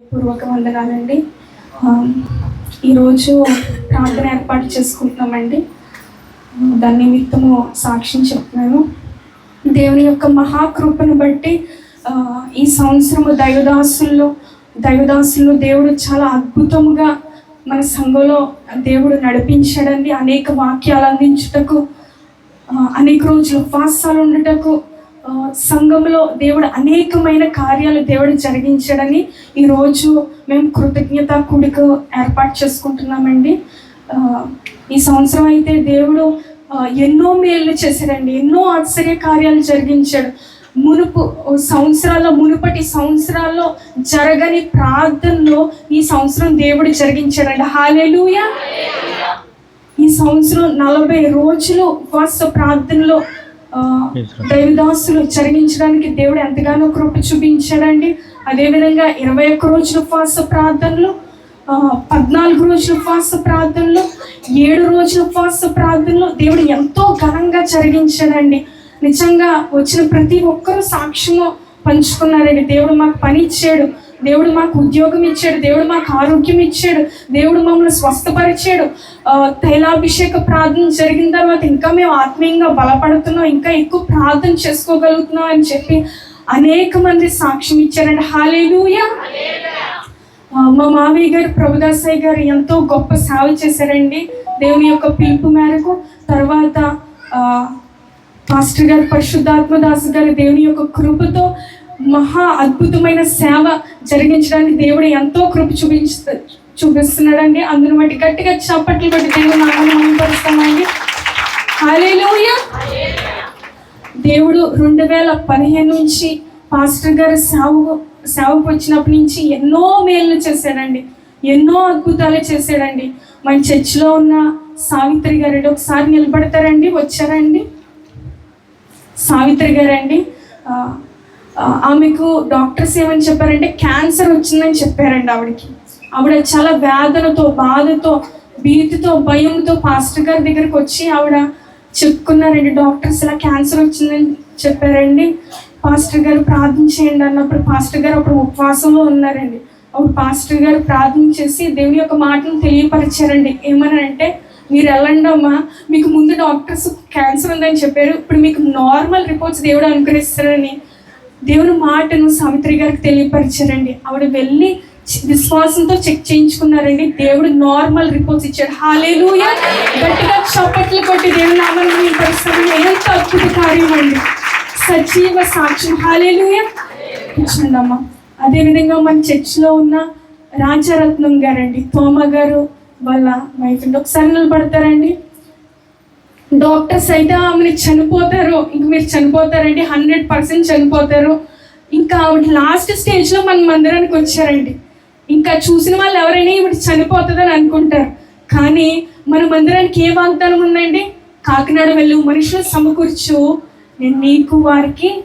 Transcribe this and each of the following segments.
పూర్వక వందనాలండి ఈరోజు ప్రార్థన ఏర్పాటు చేసుకుంటున్నామండి. దాని నిమిత్తము సాక్ష్యం చెప్తున్నాను. దేవుని యొక్క మహాకృపను బట్టి ఈ సంవత్సరము దైవదాసుల్లో దైవదాసుల్లో దేవుడు చాలా అద్భుతముగా మన సంఘంలో దేవుడు నడిపించాడండి. అనేక వాక్యాలు అందించుటకు అనేక రోజులు ఉపవాసాలు ఉండటకు సంఘంలో దేవుడు అనేకమైన కార్యాలు దేవుడు జరిగించాడని ఈరోజు మేము కృతజ్ఞత కూడిక ఏర్పాటు చేసుకుంటున్నామండి. ఈ సంవత్సరం అయితే దేవుడు ఎన్నో మేళ్ళు చేశాడండి. ఎన్నో ఆశ్చర్య కార్యాలు జరిగించాడు. మునుపు సంవత్సరాల్లో మునుపటి సంవత్సరాల్లో జరగని ప్రార్థనలో ఈ సంవత్సరం దేవుడు జరిగించాడండి. హాలేలుయా! ఈ సంవత్సరం నలభై రోజులు ఉపవాస ప్రార్థనలో దైవదాసులు జరిగించడానికి దేవుడు ఎంతగానో కృప చూపించాడండి. అదేవిధంగా ఇరవై ఒక్క రోజుల ఉపవాస ప్రార్థనలు పద్నాలుగు రోజుల ఉపవాస ప్రార్థనలు ఏడు రోజుల ఉపవాస ప్రార్థనలు దేవుడు ఎంతో ఘనంగా జరిగించాడండి నిజంగా వచ్చిన ప్రతి ఒక్కరూ సాక్ష్యము పంచుకున్నారండి. దేవుడు మాకు పని ఇచ్చాడు. దేవుడు మాకు ఉద్యోగం ఇచ్చాడు దేవుడు మాకు ఆరోగ్యం ఇచ్చాడు దేవుడు మమ్మల్ని స్వస్థపరిచాడు. తైలాభిషేక ప్రార్థన జరిగిన తర్వాత ఇంకా మేము ఆత్మీయంగా బలపడుతున్నాం ఇంకా ఎక్కువ ప్రార్థన చేసుకోగలుగుతున్నాం అని చెప్పి అనేక మంది సాక్ష్యం ఇచ్చారండి. హాలేలుయా మా మావయ్య గారు ప్రభుదాసాయి గారు ఎంతో గొప్ప సేవ చేశారండి. దేవుని యొక్క పిలుపు మేరకు తర్వాత పాస్టర్ గారు పరిశుద్ధాత్మ దాస్ గారు దేవుని యొక్క కృపతో మహా అద్భుతమైన సేవ జరిగించడానికి దేవుడు ఎంతో కృప చూపించ చూపిస్తున్నాడండి. అందును బట్టి గట్టిగా చప్పట్లు బట్టి దేవుడు నామాన్ని మహిమపరుస్తామండి. హల్లెలూయా. దేవుడు రెండు వేల పదిహేను నుంచి పాస్టర్ గారు సేవకు సేవకు వచ్చినప్పటి నుంచి ఎన్నో మేలు చేశాడండి. ఎన్నో అద్భుతాలు చేశాడండి. మన చర్చిలో ఉన్న సావిత్రి గారు ఒకసారి నిలబడతారండి వచ్చారండి. సావిత్రి గారండి ఆమెకు డాక్టర్స్ ఏమని చెప్పారంటే క్యాన్సర్ వచ్చిందని చెప్పారండి ఆవిడకి. ఆవిడ చాలా వేదనతో బాధతో భీతితో భయంతో పాస్టర్ గారి దగ్గరికి వచ్చి ఆవిడ చెప్పుకున్నారండి డాక్టర్స్ ఇలా క్యాన్సర్ వచ్చిందని చెప్పారండి. పాస్టర్ గారు ప్రార్థన చేయండి అన్నప్పుడు పాస్టర్ గారు అప్పుడు ఉపవాసంలో ఉన్నారండి. అప్పుడు పాస్టర్ గారు ప్రార్థన చేసి దేవుని యొక్క మాటను తెలియపరిచారండి. ఏమనంటే మీరు వెళ్ళండి అమ్మా మీకు ముందు డాక్టర్స్ క్యాన్సర్ ఉందని చెప్పారు. ఇప్పుడు మీకు నార్మల్ రిపోర్ట్స్ దేవుడు అనుగ్రహిస్తారని దేవుని మాటను సావిత్రి గారికి తెలియపరిచారండి. ఆవిడ వెళ్ళి విశ్వాసంతో చెక్ చేయించుకున్నారండి. దేవుడు నార్మల్ రిపోర్ట్స్ ఇచ్చాడు. హాలేలుయ గట్టిగా చప్పట్లు కొట్టి దేవుని నామాన్ని పరిశ్రమ ఎంత అద్భుత కార్యం అండి. సజీవ సాక్ష్యం. హాలేలుయ కూర్చోండమ్మా అదేవిధంగా మన చర్చిలో ఉన్న రాజారత్నం గారండి. తోమ గారు వాళ్ళ వైఫ్ ఒకసారి నిలబడతారండి డాక్టర్స్ అయితే ఆమెని చనిపోతారు. ఇంక మీరు చనిపోతారండి. హండ్రెడ్ పర్సెంట్ చనిపోతారు. ఇంకా ఆవిడ లాస్ట్ స్టేజ్లో మన మందిరానికి వచ్చారండి. ఇంకా చూసిన వాళ్ళు ఎవరైనా ఈవిడ చనిపోతుందని అనుకుంటారు. కానీ మన మందిరానికి ఏ వాగ్దానం ఉందండి? కాకినాడ వెళ్ళు మనుషులు సమకూర్చు. నేను నీకు వారికి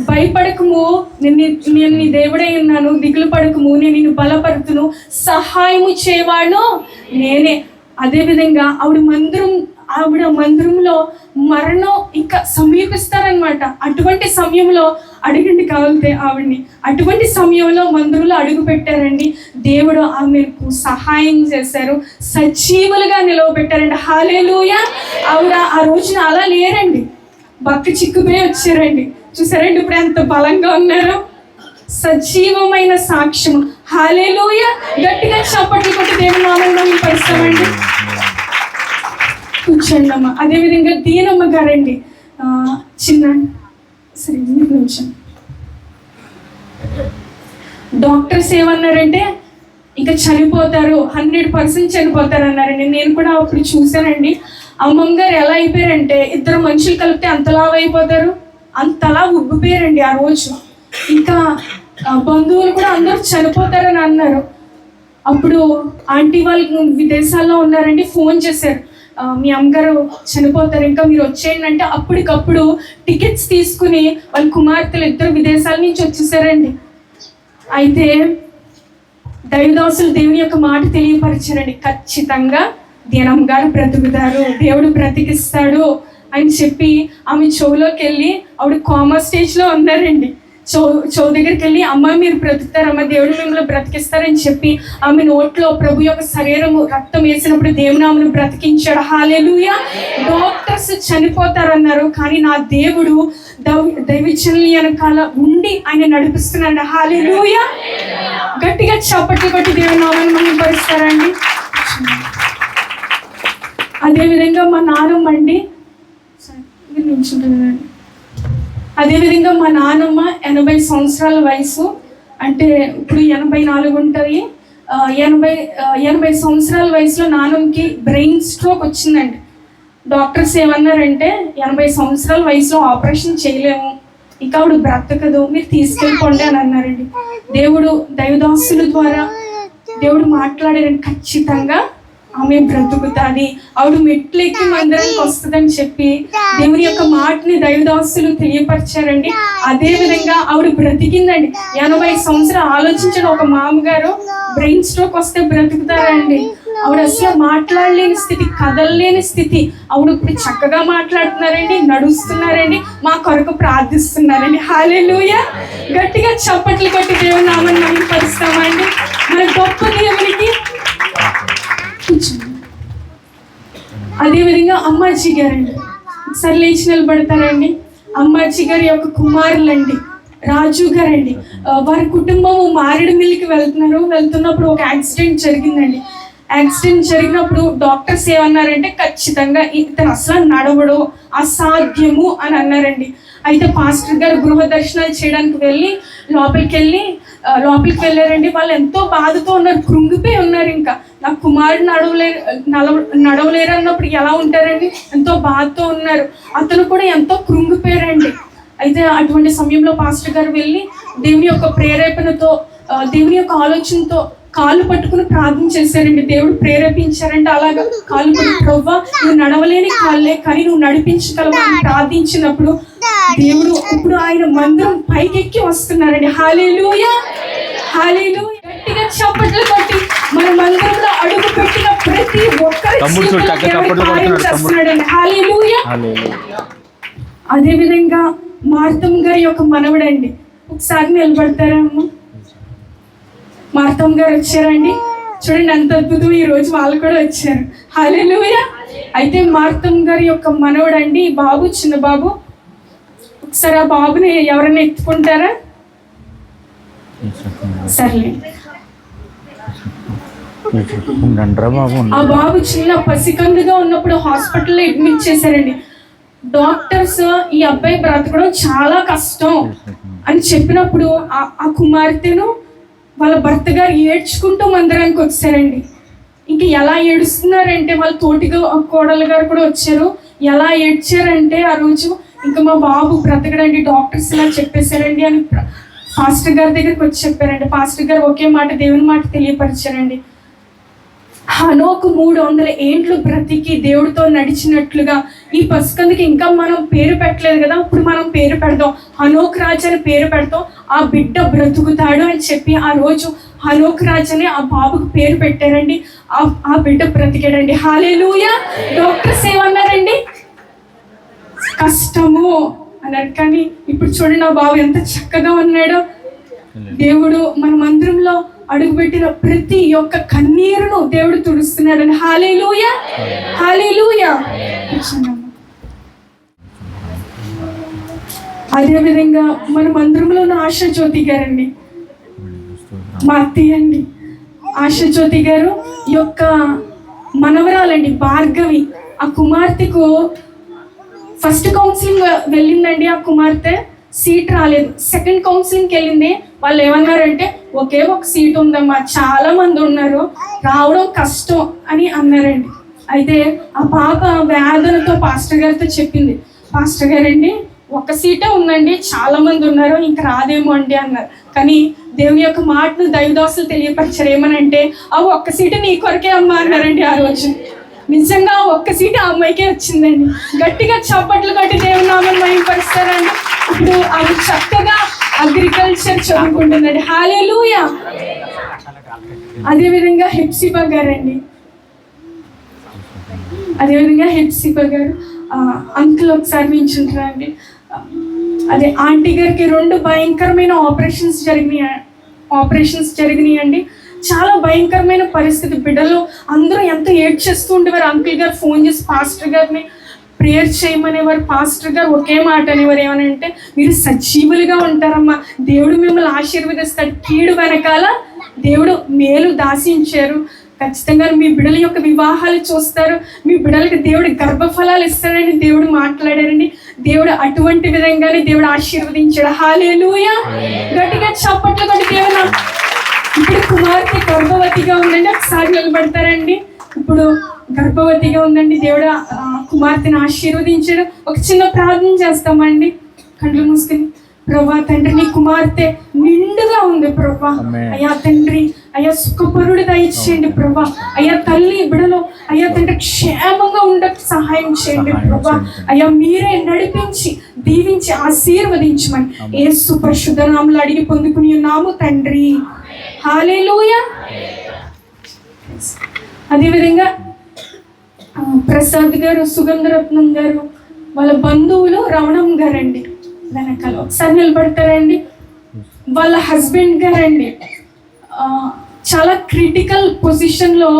భయపడకము. నేను నేను నీ దేవుడై ఉన్నాను. దిగులు పడకము. నేను నిన్ను బలపడుతును సహాయము చేయవాడు నేనే. అదేవిధంగా ఆవిడ మందిరం ఆవిడ మందిరంలో మరణం ఇంకా సమీపిస్తారనమాట అటువంటి సమయంలో అడగండి కావాలితే ఆవిడ్ని. అటువంటి సమయంలో మందిరంలో అడుగు పెట్టారండి. దేవుడు ఆమెకు సహాయం చేశారు. సజీవులుగా నిలవబెట్టారండి. హాలేలుయ ఆవిడ ఆ రోజున అలా లేరండి. బక్క చిక్కుపోయి వచ్చారండి. చూసారండి ఇప్పుడు ఎంత బలంగా ఉన్నారు. సజీవమైన సాక్ష్యం హాలేలుయ గట్టిగా చప్పట్లు కొట్టి దేవుని నామంలో పరుస్తామండి. కూర్చోండి అదేవిధంగా దీనమ్మ గారండి. చిన్న సరే నిమిషం డాక్టర్స్ ఏమన్నారంటే ఇంకా చనిపోతారు హండ్రెడ్ పర్సెంట్ చనిపోతారు అన్నారండి. నేను కూడా అప్పుడు చూశానండి. అమ్మమ్మ గారు ఎలా అయిపోయారంటే ఇద్దరు మనుషులు కలిపితే అంతలా అయిపోతారు అంతలా ఉబ్బిపోయారండి ఆ రోజు. ఇంకా బంధువులు కూడా అందరూ చనిపోతారని అన్నారు. అప్పుడు ఆంటీ వాళ్ళు విదేశాల్లో ఉన్నారండి ఫోన్ చేశారు. మీ అమ్మగారు చనిపోతారు. ఇంకా మీరు వచ్చేయండి అంటే అప్పటికప్పుడు టికెట్స్ తీసుకుని వాళ్ళ కుమార్తెలు ఇద్దరు విదేశాల నుంచి వచ్చేసారండి. అయితే దైవదాసులు దేవుని యొక్క మాట తెలియపరిచారండి. ఖచ్చితంగా దీనం గారు బ్రతుకుతారు దేవుడు బ్రతికిస్తాడు అని చెప్పి ఆమె చెవులోకి వెళ్ళి ఆవిడ కామా స్టేజ్లో ఉన్నారండి. చో చో దగ్గరికి వెళ్ళి అమ్మ మీరు బ్రతుకుతారమ్మ దేవుడు మిమ్మల్ని బ్రతికిస్తారని చెప్పి ఆమె నోట్లో ప్రభు యొక్క శరీరము రక్తం వేసినప్పుడు దేవుని ఆమెను బ్రతికించాడు. హాలేలుయ! డాక్టర్స్ చనిపోతారన్నారు కానీ నా దేవుడు దైవచల్ని వెనకాల ఉండి ఆయన నడిపిస్తున్నాడు హాలేలుయ! గట్టిగా చప్పట్లు కొట్టి దేవుని నామాన్ని మనం పరుస్తారండి అదేవిధంగా మా నాన్నమ్మ అండి సరే, మీరు అదేవిధంగా మా నాన్నమ్మ ఎనభై సంవత్సరాల వయసు అంటే ఇప్పుడు ఎనభై నాలుగు ఉంటుంది. ఎనభై ఎనభై సంవత్సరాల వయసులో నాన్నమ్మకి బ్రెయిన్ స్ట్రోక్ వచ్చిందండి. డాక్టర్స్ ఏమన్నారంటే ఎనభై సంవత్సరాల వయసులో ఆపరేషన్ చేయలేము. ఇంకా ఆవిడ బ్రతకదు మీరు తీసుకెళ్ళిపోండి అని అన్నారండి. దేవుడు దైవదాసుల ద్వారా దేవుడు మాట్లాడారండి ఖచ్చితంగా. ఆమె బ్రతుకుతాది ఆవిడ మెట్లు ఎక్కి మందిరానికి వస్తుందని చెప్పి దేవుని యొక్క మాటని దైవదాసులు తెలియపరిచారండి. అదే విధంగా ఆవిడ బ్రతికిందండి. ఎనభై సంవత్సరాలు ఆలోచించిన ఒక మామగారు బ్రెయిన్ స్ట్రోక్ వస్తే బ్రతుకుతారండి. ఆవిడ అసలు మాట్లాడలేని స్థితి కదలలేని స్థితి. ఆవిడ ఇప్పుడు చక్కగా మాట్లాడుతున్నారండి నడుస్తున్నారండి మా కొరకు ప్రార్థిస్తున్నారండి. హాలేలుయ గట్టిగా చప్పట్లు కొట్టి దేవుని నామని మనం పరుస్తామండి మన గొప్ప దేవునికి అదేవిధంగా అమ్మాజీ గారండి. ఒకసారి లేచి నిలబడతారండి. అమ్మాజీ గారి యొక్క కుమారులండి. రాజు గారండి. వారి కుటుంబము మారేడుమిల్లికి వెళ్తున్నారు. వెళ్తున్నప్పుడు ఒక యాక్సిడెంట్ జరిగిందండి. యాక్సిడెంట్ జరిగినప్పుడు డాక్టర్స్ ఏమన్నారంటే ఖచ్చితంగా ఇతను అసలు నడవడు అసాధ్యము అని అన్నారండి. అయితే పాస్టర్ గారు గృహ దర్శనాలు చేయడానికి వెళ్ళి లోపలికి వెళ్ళి లోపలికి వెళ్ళారండి. వాళ్ళు ఎంతో బాధతో ఉన్నారు కృంగిపోయి ఉన్నారు ఇంకా. నా కుమారుడు నడవలేరు నడవ నడవలేరు అన్నప్పుడు ఎలా ఉంటారండి? ఎంతో బాధతో ఉన్నారు. అతను కూడా ఎంతో కృంగిపోయారండి. అయితే అటువంటి సమయంలో పాస్టర్ గారు వెళ్ళి దేవుని యొక్క ప్రేరేపణతో దేవుని యొక్క ఆలోచనతో కాళ్ళు పట్టుకుని ప్రార్థన చేశారండి. దేవుడు ప్రేరేపించారంటే అలాగా కాళ్ళు పట్టుకు ప్రవ్వ నువ్వు నడవలేని కాళ్ళే కానీ నువ్వు నడిపించగలవా? అని ప్రార్థించినప్పుడు దేవుడు ఇప్పుడు ఆయన మందిరం పైకెక్కి వస్తున్నారండి. హాలేలుయా! హాలేలుయా! గట్టిగా చప్పట్లు కొట్టి మన మందిరంలో అడుగు పెట్టిన ప్రతి ఒక్కరి. హల్లెలూయా. అదేవిధంగా మార్తమ్ గారి యొక్క మనవడండి. ఒకసారి నిలబడతారా అమ్మ? మార్తమ్ గారు వచ్చారండి. చూడండి ఎంత అద్భుతం ఈ రోజు వాళ్ళు కూడా వచ్చారు. హాలేలుయ అయితే మార్తమ్ గారి యొక్క మనవడండి ఈ బాబు చిన్న బాబు. ఒకసారి ఆ బాబుని ఎవరైనా ఎత్తుకుంటారా? సర్లే. ఆ బాబు చిన్న పసికందుగా ఉన్నప్పుడు హాస్పిటల్లో అడ్మిట్ చేశారండి. డాక్టర్స్ ఈ అబ్బాయి బ్రతకడం చాలా కష్టం అని చెప్పినప్పుడు ఆ- కుమార్తెను వాళ్ళ భర్త గారు ఏడ్చుకుంటూ మందిరానికి వచ్చారండి. ఇంక ఎలా ఏడుస్తున్నారంటే వాళ్ళ తోటిగా కోడలు గారు కూడా వచ్చారు. ఎలా ఏడ్చారంటే ఆ రోజు ఇంకా మా బాబు బ్రతకడండి డాక్టర్స్ ఇలా చెప్పేశారండి అని పాస్టర్ గారి దగ్గరికి వచ్చి చెప్పారండి. పాస్టర్ గారు ఒకే మాట దేవుని మాట తెలియపరిచారండి. హనోకు మూడు వందల ఏండ్లు బ్రతికి దేవుడితో నడిచినట్లుగా ఈ పసుకందుకి ఇంకా మనం పేరు పెట్టలేదు కదా ఇప్పుడు మనం పేరు పెడదాం. హనోక్ రాజు అని పేరు పెడతాం ఆ బిడ్డ బ్రతుకుతాడు అని చెప్పి ఆ రోజు హనోక్ రాజు అని ఆ బాబుకు పేరు పెట్టారండి. ఆ ఆ బిడ్డ బ్రతికాడండి. హాలేలుయ! డాక్టర్స్ ఏమన్నారండి కష్టము అన్నారు. కానీ ఇప్పుడు చూడండి ఆ బాబు ఎంత చక్కగా ఉన్నాడో. దేవుడు మన మందిరంలో అడుగుపెట్టిన ప్రతి ఒక్క కన్నీరును దేవుడు తుడుస్తున్నాడని. హాలే లూయ అదేవిధంగా మనం అందరంలో ఉన్న ఆశా జ్యోతి గారండి. మా అత్తయ్య అండి. ఆశా జ్యోతి గారు ఈ యొక్క మనవరాలండి భార్గవి. ఆ కుమార్తెకు ఫస్ట్ కౌన్సిలింగ్ వెళ్ళిందండి ఆ కుమార్తె. సీట్ రాలేదు. సెకండ్ కౌన్సిలింగ్కి వెళ్ళింది. వాళ్ళు ఏమన్నారంటే ఒకే ఒక సీట్ ఉందమ్మా చాలా మంది ఉన్నారు రావడం కష్టం అని అన్నారండి. అయితే ఆ పాప వేదనతో పాస్టర్ గారితో చెప్పింది పాస్టర్ గారండి ఒక సీటే ఉందండి చాలా మంది ఉన్నారు ఇంకా రాదేమో అండి అన్నారు. కానీ దేవుని యొక్క మాటను దైవదాసులు తెలియపరిచారు ఏమనంటే ఆ ఒక్క సీటు నీ కొరకే అమ్మా అన్నారండి ఆ రోజు. నిజంగా ఒక్క సీట్ ఆ అమ్మాయికే వచ్చిందండి. గట్టిగా చప్పట్లు కట్టి దేవుని నామని మహింపరుస్తారండి ఇప్పుడు ఆమె చక్కగా అగ్రికల్చర్ చదువుకుంటుందండి. హాలేలుయ! అదేవిధంగా హెప్సిబా గారండి అదేవిధంగా హెప్సిబా గారు అంకుల్ ఒకసారి నించుంటారండి అదే ఆంటీ గారికి రెండు భయంకరమైన ఆపరేషన్స్ జరిగినాయి ఆపరేషన్స్ జరిగినాయండి. చాలా భయంకరమైన పరిస్థితి బిడ్డలు అందరూ ఎంతో ఏడ్చేస్తూ ఉండేవారు. అంకుల్ గారు ఫోన్ చేసి పాస్టర్ గారిని ప్రేయర్ చేయమనేవారు. పాస్టర్ గారు ఒకే మాట అనేవారు. ఏమనంటే మీరు సజీవులుగా ఉంటారమ్మా. దేవుడు మిమ్మల్ని ఆశీర్వదిస్తాడు. కీడు వెనకాల దేవుడు మేలు దాసించారు. ఖచ్చితంగా మీ బిడ్డల యొక్క వివాహాలు చూస్తారు. మీ బిడ్డలకి దేవుడు గర్భఫలాలు ఇస్తాడని దేవుడు మాట్లాడారండి. దేవుడు అటువంటి విధంగానే దేవుడు ఆశీర్వదించాడు. హాలేలుయా గట్టిగా చప్పట్లు కొట్టి దేవుడు ఇప్పుడు కుమార్తె గర్భవతిగా ఉందండి ఒకసారి నిలబడతారండి. ఇప్పుడు గర్భవతిగా ఉందండి దేవుడు కుమార్తెను ఆశీర్వదించాడు. ఒక చిన్న ప్రార్థన చేస్తామండి. కళ్ళు మూసుకుని ప్రభా తండ్రి నీ కుమార్తె నిండుగా ఉంది ప్రభా. అయ్యా తండ్రి అయ్యా సుఖపరుడు దయచేయండి ప్రభా. అయ్యా తల్లి బిడలో అయ్యా తండ్రి క్షేమంగా ఉండకు సహాయం చేయండి ప్రభా. అయ్యా మీరే నడిపించి దీవించి ఆశీర్వదించమని ఏ సుపరిశుద్ధ నామలు అడిగి పొందుకుని ఉన్నాము తండ్రి. హాలేలుయా. అదేవిధంగా ప్రసాద్ గారు సుగంధరత్నం గారు వాళ్ళ బంధువులు రమణం గారండి. వెనకాల ఒకసారి నిలబడతారండి. వాళ్ళ హస్బెండ్ గారండి. చాలా క్రిటికల్ పొజిషన్లో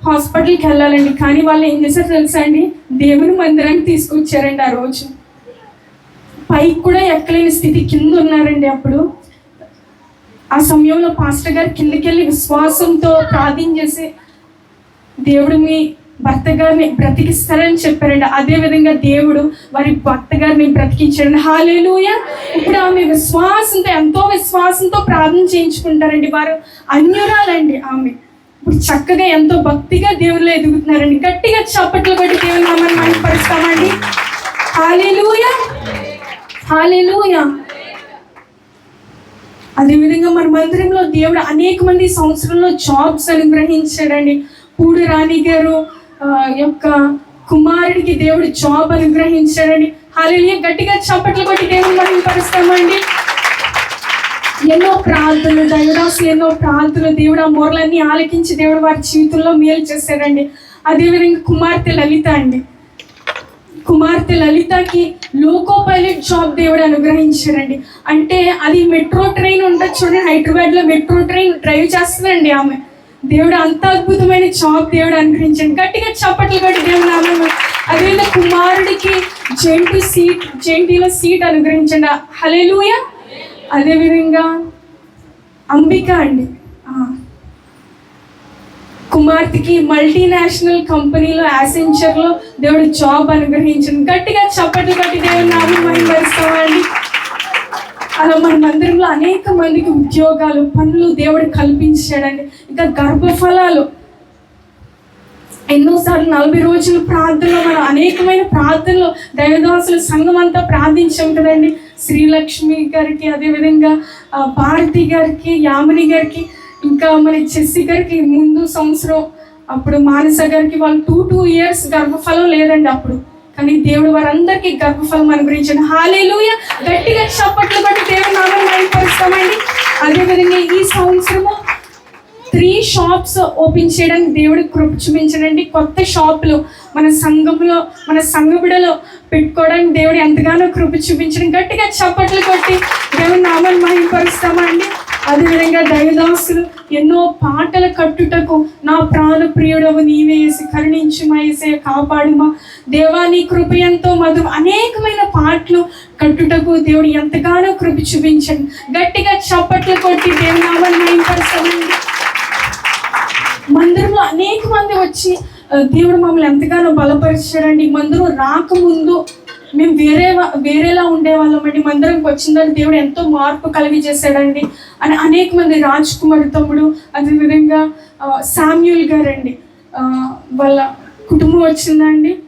హాస్పిటల్కి వెళ్ళాలండి. కానీ వాళ్ళు ఏం చేశారు తెలుసా అండి? దేవుని మందిరానికి తీసుకొచ్చారండి ఆ రోజు. పైకి కూడా ఎక్కలేని స్థితి కింద ఉన్నారండి అప్పుడు. ఆ సమయంలో పాస్టర్ గారు కిందకెళ్ళి విశ్వాసంతో ప్రార్థన చేసి దేవుడు మీ భర్త గారిని బ్రతికిస్తారని చెప్పారండి. అదే విధంగా దేవుడు వారి భర్త గారిని బ్రతికించారండి హాలేలుయ. ఇప్పుడు ఆమె విశ్వాసంతో ఎంతో విశ్వాసంతో ప్రార్థన చేయించుకుంటారండి. వారు అన్యురాలండి ఆమె. ఇప్పుడు చక్కగా ఎంతో భక్తిగా దేవుళ్ళు ఎదుగుతున్నారండి. గట్టిగా చప్పట్లు కొట్టి దేవుని నామాన్ని మనపరుస్తామండి హాలేలుయ. హాలేలుయ. అదేవిధంగా మన మందిరంలో దేవుడు అనేక మంది సంవత్సరంలో జాబ్స్ అనుగ్రహించాడండి. పూడి రాణి గారు యొక్క కుమారుడికి దేవుడు జాబ్ అనుగ్రహించాడండి. హాలేలుయ గట్టిగా చప్పట్లు కొట్టి దేవుడు మనం పరుస్తామండి ఎన్నో ప్రార్థనలు దైవదాసు ఎన్నో ప్రార్థనలు దేవుడు ఆ మొరలన్నీ ఆలకించి దేవుడు వారి జీవితంలో మేలు చేశాడండి. అదేవిధంగా కుమార్తె లలిత అండి. కుమార్తె లలితకి లోకో పైలట్ జాబ్ దేవుడు అనుగ్రహించాడండి. అంటే అది మెట్రో ట్రైన్ ఉండొచ్చు చూడండి హైదరాబాద్లో మెట్రో ట్రైన్ డ్రైవ్ చేస్తుందండి ఆమె. దేవుడు అంత అద్భుతమైన జాబ్ దేవుడు అనుగ్రహించండి. గట్టిగా చప్పట్లు కొట్టి దేవుడు నామం అదేవిధంగా కుమారుడికి జెంటి సీట్ జెంటీలో సీట్ అనుగ్రహించండి. హలేలుయ అదేవిధంగా అంబిక అండి. కుమార్తెకి మల్టీనేషనల్ కంపెనీలో యాసెంచర్లో దేవుడు జాబ్ అనుగ్రహించండి గట్టిగా చప్పట్లు కట్టి దేవుని నామం మహిమపరుస్తామండి. అలా మన మందిరంలో అనేక మందికి ఉద్యోగాలు పనులు దేవుడు కల్పించాడండి. ఇంకా గర్భఫలాలు. ఎన్నోసార్లు నలభై రోజులు ప్రార్థనలో మనం అనేకమైన ప్రార్థనలు దైవదాసులు సంఘం అంతా ప్రార్థించాం కదండి. శ్రీలక్ష్మి గారికి అదేవిధంగా భారతి గారికి యామిని గారికి ఇంకా మన చెస్సి గారికి ముందు సంవత్సరం అప్పుడు మానస గారికి వాళ్ళు టూ టూ ఇయర్స్ గర్భఫలం లేదండి అప్పుడు. కానీ దేవుడు వారందరికీ గర్భఫలం అనుగ్రహించండి. హాలేలుయ గట్టిగా చప్పట్లు బట్టి దేవుడు నామని మైపరుస్తామండి అదేవిధంగా ఈ సంవత్సరము త్రీ షాప్స్ ఓపెన్ చేయడానికి దేవుడు కృప చూపించడండి కొత్త షాపులు మన సంఘంలో మన సంఘబిడలో పెట్టుకోవడానికి దేవుడు ఎంతగానో కృప చూపించడం. గట్టిగా చప్పట్లు కొట్టి దేవుని నామాన్ని మహిమపరుస్తామండి. అదేవిధంగా దైవదాసులు ఎన్నో పాటల కట్టుటకు నా ప్రాణ ప్రియుడవు నీవేసి వేసి కరుణించు వేసే కాపాడుమా. దేవా నీ కృప ఎంతో మధు. అనేకమైన పాటలు కట్టుటకు దేవుడు ఎంతగానో కృప చూపించండి. గట్టిగా చప్పట్లు కొట్టి దేవునామని నామాన్ని మందిరంలో అనేక మంది వచ్చి దేవుడు మమ్మల్ని ఎంతగానో బలపరిచాడండి. మందరం మందిరం రాకముందు మేము వేరే వా- వేరేలా ఉండేవాళ్ళమండి మందిరంకి వచ్చిన తర్వాత దేవుడు ఎంతో మార్పు కలిగి చేశాడండి. అని అనేక మంది రాజ్ కుమార్ తమ్ముడు అదేవిధంగా ఆ, గారండి. వాళ్ళ కుటుంబం వచ్చిందండి.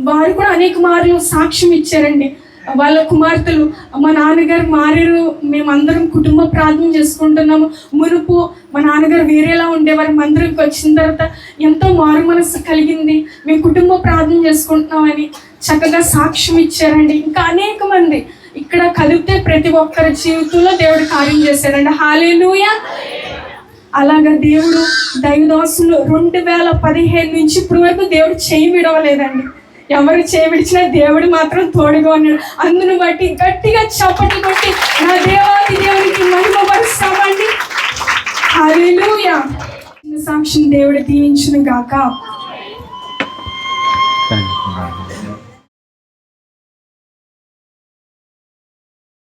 వారు కూడా అనేక మార్లు సాక్ష్యం ఇచ్చారండి. వాళ్ళ కుమార్తెలు మా నాన్నగారు మారారు. మేమందరం కుటుంబ ప్రార్థన చేసుకుంటున్నాము. మునుపు మా నాన్నగారు వేరేలా ఉండేవారు. మందిరంకి వచ్చిన తర్వాత ఎంతో మారు మనసు కలిగింది. మేము కుటుంబ ప్రార్థన చేసుకుంటున్నామని చక్కగా సాక్ష్యం ఇచ్చారండి. ఇంకా అనేక మంది ఇక్కడ కలిపితే ప్రతి ఒక్కరి జీవితంలో దేవుడు కార్యం చేశారండి. హాలేలుయ అలాగా దేవుడు దైవదాసులు రెండు వేల పదిహేను నుంచి ఇప్పటి వరకు దేవుడు చేయి విడవలేదండి. ఎవరు చేవిడిచినా దేవుడు మాత్రం తోడుగా ఉన్నాడు. అందును బట్టి గట్టిగా చప్పటి కొట్టి నా దేవాది దేవునికి మహిమ పరుస్తామండి. హల్లెలూయా. సాక్షిని దేవుడు దీవించును గాక.